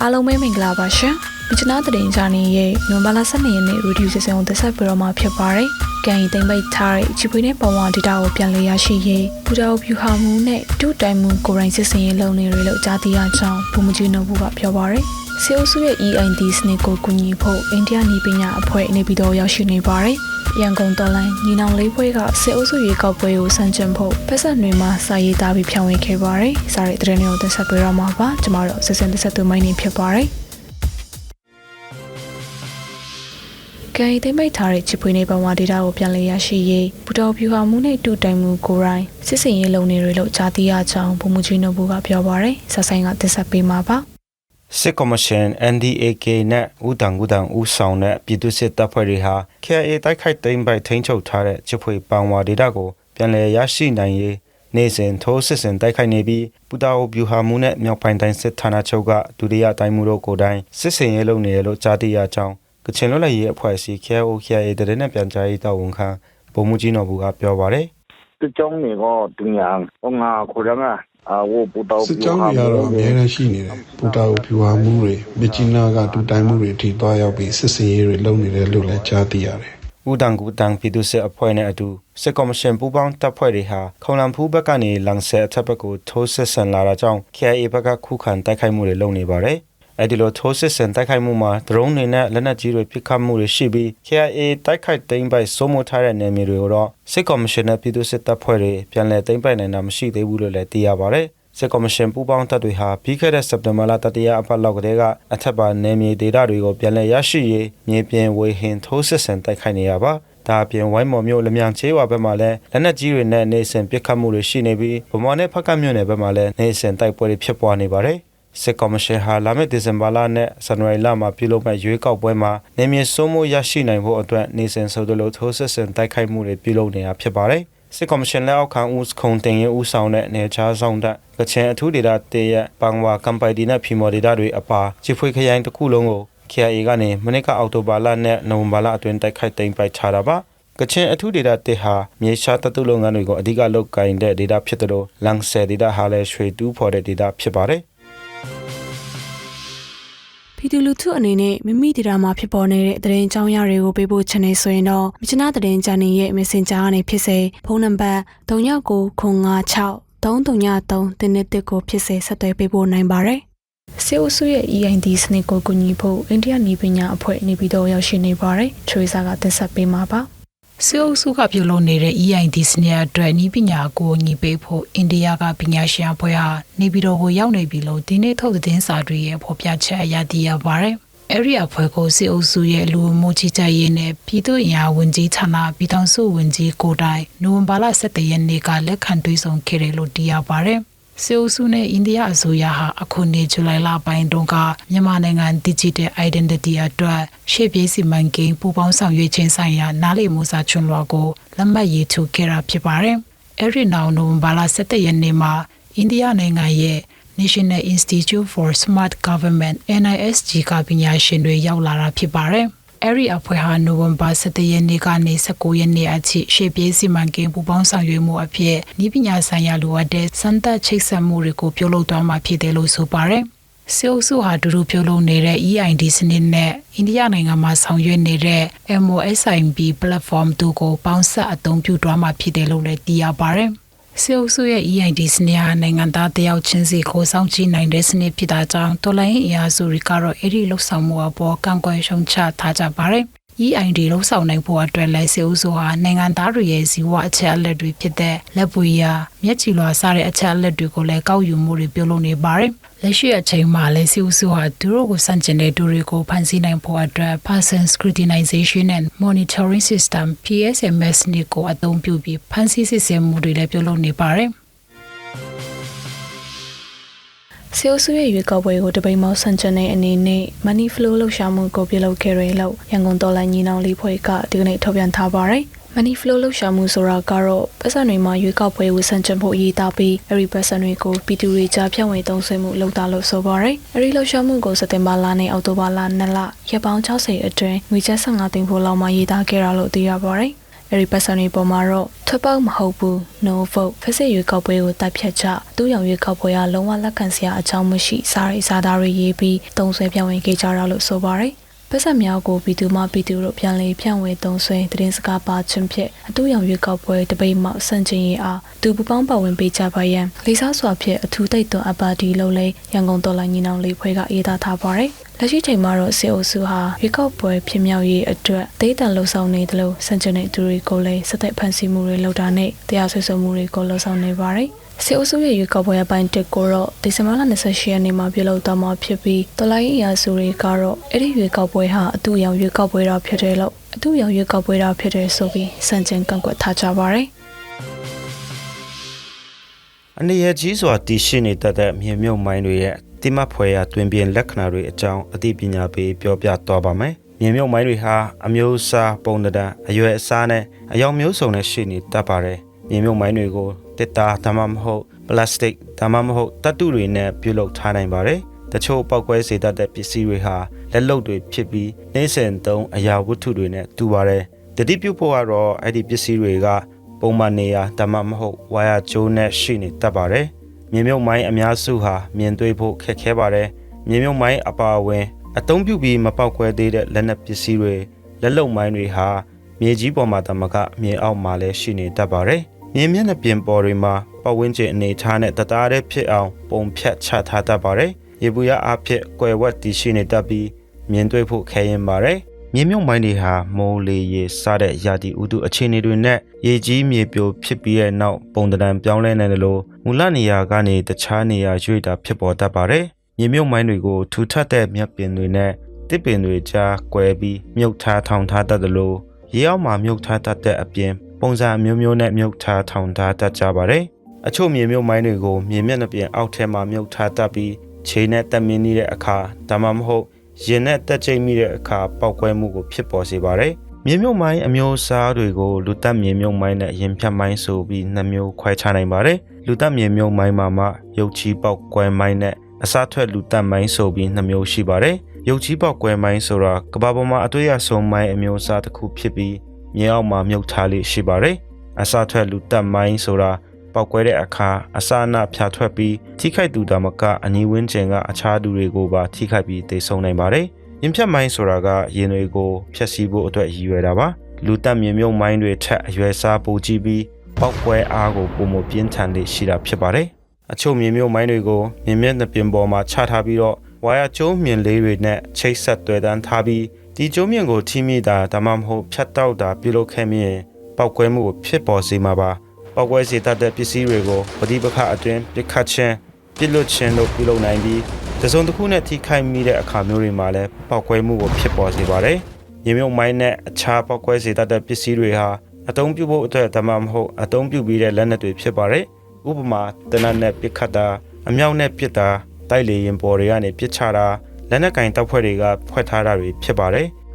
အားလုံးပဲမင်္ဂလာပါရှင်။မြချနာတရင်ဂျာနေရဲ့နိုဝင်ဘာလ12ရက်နေ့ရေဒီယိုစီစဉ်ကိုသက်ဆက်ပြီးတော့မှဖြစ်ပါတယ်။ကန်ရီသိမ့်ပိတ်ထားတဲ့ချီပွေနဲ့ပုံဝဒေတာကိုပြန်လည်ရရှိရေးပူတာကိုဖြူဟာမှုနဲ့တူတိုင်မှုကိုရိုင်းစစ်စင်ရေးလုပ်နေရလို့ကြားသိရကြောင်းဘူမကြီးနိုဘူးကပြောပါရယ်။စေအုပ်စုရဲ့ EID စနစ်ကိုကူညီဖို့အိန္ဒိယနေပညာအဖွဲ့နေပြီးတော့ရောက်ရှိနေပါတယ်။ ရန်ကုန်တော်လိုင်းညီနောင်လေးပွဲကစေအုပ်စုရေကောက်ပွဲကိုစံကျင်ဖို့ဖက်ဆက်တွေမှာစာရေးသားပြီးဖြန့်ဝေခဲ့ပါတယ်။စားရတဲ့တဲ့တွေကိုသက်ဆက်ပြီးတော့မှာပါ။ကျမတို့စစ်စင်သက်ဆက်သူမိုင်းနေဖြစ်ပါတယ်။ကန်ရီသိမ့်ပိတ်ထားတဲ့ချစ်ဖွေးနေပုံဝဒေတာကိုပြန်လည်ရရှိရေးဘူတော်ဖြူဟာမှုနဲ့တူတိုင်မှုကိုရိုင်းစစ်စင်ရေးလုံနေရလို့ကြားသိရကြောင်းဘုံမကြီးနိုဘူးကပြောပါရယ်ဆက်ဆိုင်ကတက်ဆက်ပေးမှာပါ စစ်ကော်မရှင် NDAK နဲ့ဦးတန်ဦးတန်ဦးဆောင်တဲ့ပြည်သူ့စစ်တပ်ဖွဲ့တွေဟာ KIA တိုက်ခိုက်သိမ်းပိုက်ထိန်းချုပ်ထားတဲ့ချစ်ဖွေပန်ဝါဒေတာကိုပြန်လည်ရရှိနိုင်ရေးနေ့စဉ်ထိုးစစ်ဆင်တိုက်ခိုက်နေပြီးပူတာအိုဗျူဟာမှုနဲ့မြောက်ပိုင်းတိုင်းစစ်ဌာနချုပ်ကဒုတိယတိုင်းမှုတို့ကိုယ်တိုင်စစ်စင်ရေးလုပ်နေရလို့ကြားသိရကြောင်းကချင်လွတ်လပ်ရေးအဖွဲ့အစည်း KIO KIA တရင်နဲ့ပြန်ကြားရေးတာဝန်ခံဗိုလ်မှူးကြီးနော်ဘူးကပြောပါတယ်စစ်ကြောင်းတွေကိုတင်ရန်ဟောငါခိုရငါအာ ဝပူတောစစ်ကြောင်းတွေကတော့အများနဲ့ရှိနေတယ်ပူတာကိုဖြူဟာမှုတွေမြကြီးနားကဒူတိုင်မှုတွေအထိသွားရောက်ပြီးစစ်စင်ရေးတွေလုပ်နေတယ်လို့လည်းကြားသိရတယ်ဦးတန်ကူတန်ပြည်သူ့စစ်အဖွဲ့နဲ့အတူစစ်ကော်မရှင်ပူးပေါင်းတပ်ဖွဲ့တွေဟာခုံလံဖူးဘက်ကနေလန်ဆဲအထက်ဘက်ကိုထိုးစစ်ဆင်လာတာကြောင့် KIA ဘက်ကခုခံတိုက်ခိုက်မှုတွေလုပ်နေပါတယ်။ အဲဒီလိုထိုးစစ်ဆင်တိုက်ခိုက်မှုမှာဒရုန်းတွေနဲ့လက်နက်ကြီးတွေပစ်ခတ်မှုတွေရှိပြီး KIA တိုက်ခိုက်သိမ်းပိုက်စိုးမိုးထားတဲ့နယ်မြေတွေကိုတော့စစ်ကော်မရှင်နဲ့ပြည်သူ့စစ်တပ်ဖွဲ့တွေပြန်လည်သိမ်းပိုက်နိုင်တာမရှိသေးဘူးလို့လည်းသိရပါတယ်။စစ်ကော်မရှင်ပူးပေါင်းတပ်တွေဟာပြီးခဲ့တဲ့စက်တင်ဘာလတတိယအပတ်လောက်ကတည်းကအထက်ပါနယ်မြေဒေသတွေကိုပြန်လည်ရရှိရေးမြေပြင်ဝေဟင်ထိုးစစ်ဆင်တိုက်ခိုက်နေရပါဒါအပြင်ဝိုင်းမော်မြို့လမြန်ချေးဝါဘက်မှာလည်းလက်နက်ကြီးတွေနဲ့နေစဉ်ပစ်ခတ်မှုတွေရှိနေပြီးဗမာနဲ့ဖက်ကမြို့နယ်ဘက်မှာလည်းနေစဉ်တိုက်ပွဲတွေဖြစ်ပွားနေပါတယ် စစ်ကော်မရှင်ဟာလာမယ့်ဒီဇင်ဘာလနဲ့ဇန်နဝါရီလမှာပြုလုပ်မဲ့ရွေးကောက်ပွဲမှာနေမြေစိုးမိုးရရှိနိုင်ဖို့အတွက်နေစဉ်ဆိုသလိုထိုးစစ်ဆင်တိုက်ခိုက်မှုတွေပြုလုပ်နေတာဖြစ်ပါတယ်စစ်ကော်မရှင်လက်အောက်ခံဦးခုံတင်ရင်ဦးဆောင်တဲ့နေချားဆောင်တဲ့ကချင်အထူးဒေတာတေးရပန်ဝါကမ်ပိုင်ဒီနဲ့ဖီမော်ဒေတာတွေအပါချစ်ဖွေခရိုင်တစ်ခုလုံးကို KIA ကနေမနစ်ကအောက်တိုဘာလနဲ့နိုဝင်ဘာလအတွင်းတိုက်ခိုက်သိမ်းပိုက်ချတာပါကချင်အထူးဒေတာတေဟာမြေရှားတတုလုပ်ငန်းတွေကိုအဓိကလုပ်ကိုင်တဲ့ဒေတာဖြစ်တယ်လို့လန်ဆယ်ဒေတာဟာလည်းရွှေတူးဖော်တဲ့ဒေတာဖြစ်ပါတယ် ပြည်သူလူထုအနေနဲ့မိမိဒေတာမှာဖြစ်ပေါ်နေတဲ့သတင်းကြောင်းရတွေကိုပေးပို့ချင်နေဆိုရင်တော့မြချနာသတင်းဂျာနေရဲ့ Messenger ကနေဖြစ်စေဖုန်းနံပါတ်3996 333တင်းတစ်တစ်ကိုဖြစ်စေဆက်သွယ်ပေးပို့နိုင်ပါတယ်။စေအုပ်စုရဲ့ EID စနစ်ကိုကူညီဖို့အိန္ဒိယနေပညာအဖွဲ့နေပြီးတော့ရောက်ရှိနေပါတယ်။ချွေစာကတက်ဆက်ပေးမှာပါ။ စစ်အုပ်စုကပြုလုပ်နေတဲ့ EID စနစ်အတွက်ဤပညာကိုညီပေးဖို့အိန္ဒိယကပညာရှင်အဖွဲ့ဟာနေပြည်တော်ကိုရောက်နေပြီလို့ဒီနေ့ထုတ်သတင်းစာတွေရဲ့ဖော်ပြချက်အရသိရပါတယ်။အဲ့ဒီအဖွဲ့ကိုစစ်အုပ်စုရဲ့လူမှုကြီးကြပ်ရေးနဲ့ပြည်သူ့အင်အားဝန်ကြီးဌာနပြည်ထောင်စုဝန်ကြီးကိုတိုင်နိုဝင်ဘာလ17ရက်နေ့ကလက်ခံတွေ့ဆုံခဲ့တယ်လို့သိရပါတယ်။ စေအုပ်စုနဲ့အိန္ဒိယအစိုးရဟာအခုနှစ်ဇူလိုင်လပိုင်းတုန်းကမြန်မာနိုင်ငံ Digital Identity အတွက်ရှေ့ပြေးစီမံကိန်းပူးပေါင်းဆောင်ရွက်ခြင်းဆိုင်ရာနားလည်မှုစာချွန်လွှာကိုလက်မှတ်ရေးထိုးခဲ့တာဖြစ်ပါတယ်။အဲဒီနောက်နိုဝင်ဘာလ17ရက်နေ့မှာအိန္ဒိယနိုင်ငံရဲ့ National Institute for Smart Government NISG ကပညာရှင်တွေရောက်လာတာဖြစ်ပါတယ်။ အဲဒီအဖွဲ့ဟာနိုဝင်ဘာ17ရက်နေ့ကနေ19ရက်နေ့အထိရှေ့ပြေးစီမံကိန်းပူးပေါင်းဆောင်ရွက်မှုအဖြစ်ဤပညာဆိုင်ရာလိုအပ်တဲ့စမ်းသပ်ချိတ်ဆက်မှုတွေကိုပြုလုပ်သွားမှာဖြစ်တယ်လို့ဆိုပါတယ်။စေအုပ်စုဟာဒူဒူပြုလုပ်နေတဲ့ EID စနစ်နဲ့အိန္ဒိယနိုင်ငံမှာဆောင်ရွက်နေတဲ့ MOSIB platform တို့ကိုပေါင်းဆက်အသုံးပြုသွားမှာဖြစ်တယ်လို့လည်းသိရပါတယ်။ စေအုပ်စုရဲ့ EID စနစ်ဟာနိုင်ငံသားတယောက်ချင်းစီကိုစောင့်ကြည့်နိုင်တဲ့စနစ်ဖြစ်တာကြောင့်တော်လိုင်းအင်အားစုတွေကတော့အဲ့ဒီလှုပ်ဆောင်မှုအပေါ်ကန့်ကွက်ရှုံချထားကြပါတယ်။ EID လှုပ်ဆောင်နိုင်ဖို့အတွက်လည်းစေအုပ်စုဟာနိုင်ငံသားတွေရဲ့ဇီဝအချက်အလက်တွေဖြစ်တဲ့လက်ပွေရမျက်ကြည်လွှာစတဲ့အချက်အလက်တွေကိုလည်းကောက်ယူမှုတွေပြုလုပ်နေပါတယ်။လက်ရှိအချိန်မှာလည်းစေအုပ်စုဟာသူတို့ကိုစန့်ကျင်တဲ့သူတွေကိုဖန်ဆီးနိုင်ဖို့အတွက် Person Scrutinization and Monitoring System PSMS နစ်ကိုအသုံးပြုပြီးဖန်ဆီးစစ်ဆေးမှုတွေလည်းပြုလုပ်နေပါတယ်။ စေအုပ်စုရဲ့ရွေးကောက်ပွဲကိုတပိတ်မောက်ဆန့်ကျင်တဲ့အနေနဲ့ Money Flow လှုပ်ရှားမှုကိုပြုလုပ်ခဲ့ရလို့ရန်ကုန်တော်လိုင်းညီနောင်လေးဖွဲ့ကဒီကနေ့ထုတ်ပြန်ထားပါတယ်။ Money Flow လှုပ်ရှားမှုဆိုတာကတော့ပတ်စံတွေမှာရွေးကောက်ပွဲကိုဆန့်ကျင်ဖို့အရေးသားပြီးအဲဒီပတ်စံတွေကိုပြည်သူတွေကြားဖြန့်ဝေသုံးစွဲမှုလုပ်တာလို့ဆိုပါတယ်။အဲဒီလှုပ်ရှားမှုကိုစက်တင်ဘာလနဲ့အောက်တိုဘာလ2လရက်ပေါင်း60အတွင်းငွေကျပ်15သိန်းဖို့လောက်မှရေးသားခဲ့တာလို့သိရပါတယ်။ အအဲဒီပတ်စံတွေပေါ်မှာတော့ထွက်ပေါက်မဟုတ်ဘူး no vote ဖက်စစ်ရွေးကောက်ပွဲကိုတိုက်ဖြတ်ချသူ့ရောင်ရွေးကောက်ပွဲကလုံးဝလက်ခံစရာအကြောင်းမရှိစားရိတ်စားသားတွေရေးပြီးတုံးဆွဲပြောင်းဝင်ခဲ့ကြတာလို့ဆိုပါတယ်ပတ်စံများကိုပြည်သူမှပြည်သူတို့ပြန်လည်ဖြန့်ဝေသုံးဆွဲသတင်းစကားပါခြင်းဖြင့်အတူရောင်ရွေးကောက်ပွဲတပိတ်မှဆန့်ကျင်ရေးအားသူပူပေါင်းပါဝင်ပေးကြပါရန်လေးစားစွာဖြင့်အထူးတိတ်သွန်အပါတီလုံးလေးရန်ကုန်တော်လိုင်းညီနောင်လေးဖွဲ့ကရေးသားထားပါတယ်လက်ရှိချိန်မှာတော့စေအိုစုဟာရွေးကောက်ပွဲဖြစ်မြောက်ရေးအတွက်ဒေသလှုပ်ဆောင်နေတယ်လို့ဆန့်ကျင်တဲ့သူတွေကိုလည်းစတဲ့ဖန်ဆီးမှုတွေလုပ်တာနဲ့တရားစွဲဆိုမှုတွေကိုလှုပ်ဆောင်နေပါတယ်စေအိုစုရဲ့ရွေးကောက်ပွဲအပိုင်းတစ်ကိုတော့ဒီဇင်ဘာလ28ရက်နေ့မှာပြုလုပ်သွားမှာဖြစ်ပြီးတော်လိုင်းအရာစုတွေကတော့အဲ့ဒီရွေးကောက်ပွဲဟာအတူရောင်ရွေးကောက်ပွဲတော်ဖြစ်တယ်လို့အတူရောင်ရွေးကောက်ပွဲတော်ဖြစ်တယ်ဆိုပြီးစံကျင်ကန့်ကွက်ထားကြပါတယ်အနေရကြီးစွာတည်ရှိနေတတ်တဲ့မြေမြုပ်မိုင်းတွေရဲ့ တိမဖွဲရာတွင်ပြင်လက္ခဏာတွေအကြောင်းအသိပညာပေးပြောပြသွားပါမယ်။မြေမြုပ်မိုင်းတွေဟာအမျိုးအစားပုံသဏ္ဍာန်အရွယ်အစားနဲ့အယောင်မျိုးစုံနဲ့ရှိနေတတ်ပါတယ်။မြေမြုပ်မိုင်းတွေကိုတစ်တာဒါမှမဟုတ်ပလတ်စတစ်ဒါမှမဟုတ်တတ်တုတွေနဲ့ပြုလုပ်ထားနိုင်ပါတယ်။တချို့ပောက်ကွဲစေတတ်တဲ့ပစ္စည်းတွေဟာလက်လုပ်တွေဖြစ်ပြီးနှင်းစင်သုံးအရာဝတ္ထုတွေနဲ့တူပါတယ်။တတိပြုဖို့ကတော့အဲ့ဒီပစ္စည်းတွေကပုံမှန်နေရာဒါမှမဟုတ်ဝါယာကျိုးနဲ့ရှိနေတတ်ပါတယ်။ မြေမြုပ်မိုင်းအများစုဟာမြင်တွေ့ဖို့ခက်ခဲပါတယ်။မြေမြုပ်မိုင်းအပါအဝင် အသုံးပြုပြီးမပေါက်ကွဲသေးတဲ့လက်နက်ပစ္စည်းတွေလက်လုံမိုင်းတွေဟာမြေကြီးပေါ်မှာတမကမြေအောက်မှာလည်းရှိနေတတ်ပါတယ်။မြေမျက်နှာပြင်ပေါ်တွေမှာပတ်ဝန်းကျင်အနေထားနဲ့တသားတည်းဖြစ်အောင်ပုံဖြတ်ချထားတတ်ပါတယ်။ရေဘူးရအဖြစ်ကွယ်ဝတ်တည်ရှိနေတတ်ပြီးမြင်တွေ့ဖို့ခဲရင်ပါတယ်။ မြေမြုပ်မိုင်းတွေဟာမိုးလေရေစတဲ့ရာသီဥတုအခြေအနေတွေနဲ့ရေကြီးမြေပြိုဖြစ်ပြီးတဲ့နောက်ပုံသဏ္ဍာန်ပြောင်းလဲနေတယ်လို့မူလနေရာကနေတခြားနေရာရွေ့တာဖြစ်ပေါ်တတ်ပါတယ်။မြေမြုပ်မိုင်းတွေကိုထူထပ်တဲ့မြက်ပင်တွေနဲ့တစ်ပင်တွေကြားကွဲပြီးမြုပ်ထားထောင်ထားတတ်တယ်လို့ရေအောက်မှာမြုပ်ထားတတ်တဲ့အပြင်ပုံစံအမျိုးမျိုးနဲ့မြုပ်ထားထောင်ထားတတ်ကြပါတယ်။အချို့မြေမြုပ်မိုင်းတွေကိုမြေမျက်နှာပြင်အောက်ထဲမှာမြုပ်ထားတတ်ပြီးခြေနဲ့တက်မင်းနေတဲ့အခါဒါမှမဟုတ် ရင်နဲ့တက်ချိတ်မိတဲ့အခါပောက်ကွဲမှုကိုဖြစ်ပေါ်စေပါတယ်။မြေမြုပ်မိုင်းအမျိုးအစားတွေကိုလူတက်မြေမြုပ်မိုင်းနဲ့ရင်ဖြတ်မိုင်းဆိုပြီးနှစ်မျိုးခွဲခြားနိုင်ပါတယ်။လူတက်မြေမြုပ်မိုင်းမှာမှရုပ်ချီပောက်ကွဲမိုင်းနဲ့အစားထွက်လူတက်မိုင်းဆိုပြီးနှစ်မျိုးရှိပါတယ်။ရုပ်ချီပောက်ကွဲမိုင်းဆိုတာကဘာပေါ်မှာအတွေ့အဆုံးမိုင်းအမျိုးအစားတစ်ခုဖြစ်ပြီးမြေအောက်မှာမြုပ်ထားလေးရှိပါတယ်။အစားထွက်လူတက်မိုင်းဆိုတာ ပောက်ကွဲတဲ့အခါအစာအနဖြာထွက်ပြီးထိခိုက်သူဒါမကအနီးဝန်းကျင်ကအခြားသူတွေကိုပါထိခိုက်ပြီးသေဆုံးနိုင်ပါတယ်။ရင်ဖြတ်မိုင်းဆိုတာကရင်တွေကိုဖျက်ဆီးဖို့အတွက်ရည်ရွယ်တာပါ။လူတက်မြေမြုပ်မိုင်းတွေထက်အရွယ်စားပိုကြီးပြီးပောက်ကွဲအားကိုပုံမပြင်းထန်လေးရှိတာဖြစ်ပါတယ်။အချို့မြေမြုပ်မိုင်းတွေကိုမြင်မျက်နှာပြင်ပေါ်မှာချထားပြီးတော့ဝါယာကျိုးမြင်လေးတွေနဲ့ချိတ်ဆက်တွေ့တန်းထားပြီးဒီကျိုးမြင်ကိုထိမိတာဒါမှမဟုတ်ဖြတ်တောက်တာပြုလုပ်ခဲ့မြင်ပောက်ကွဲမှုကိုဖြစ်ပေါ်စေမှာပါ။ ပောက်ကွဲစေတတ်တဲ့ပစ္စည်းတွေကိုပဋိပက္ခအတွင်းပြစ်ခတ်ခြင်းပြစ်လွတ်ခြင်းတို့ပြုလုပ်နိုင်ပြီးတစုံတစ်ခုနဲ့ထိခိုက်မိတဲ့အခါမျိုးတွေမှာလည်းပောက်ကွဲမှုကိုဖြစ်ပေါ်စေပါတယ်။ရေမြုပ်မိုင်းနဲ့အခြားပောက်ကွဲစေတတ်တဲ့ပစ္စည်းတွေဟာအသုံးပြုဖို့အတွက်ဒါမှမဟုတ်အသုံးပြုပြီးတဲ့လက်နက်တွေဖြစ်ပါတယ်။ဥပမာတနတ်နဲ့ပစ်ခတ်တာအမြောက်နဲ့ပစ်တာတိုက်လေရင်ပေါ်တွေကနေပစ်ချတာလက်နက်ကင်တပ်ဖွဲ့တွေကဖွဲ့ထားတာတွေဖြစ်ပါတယ်။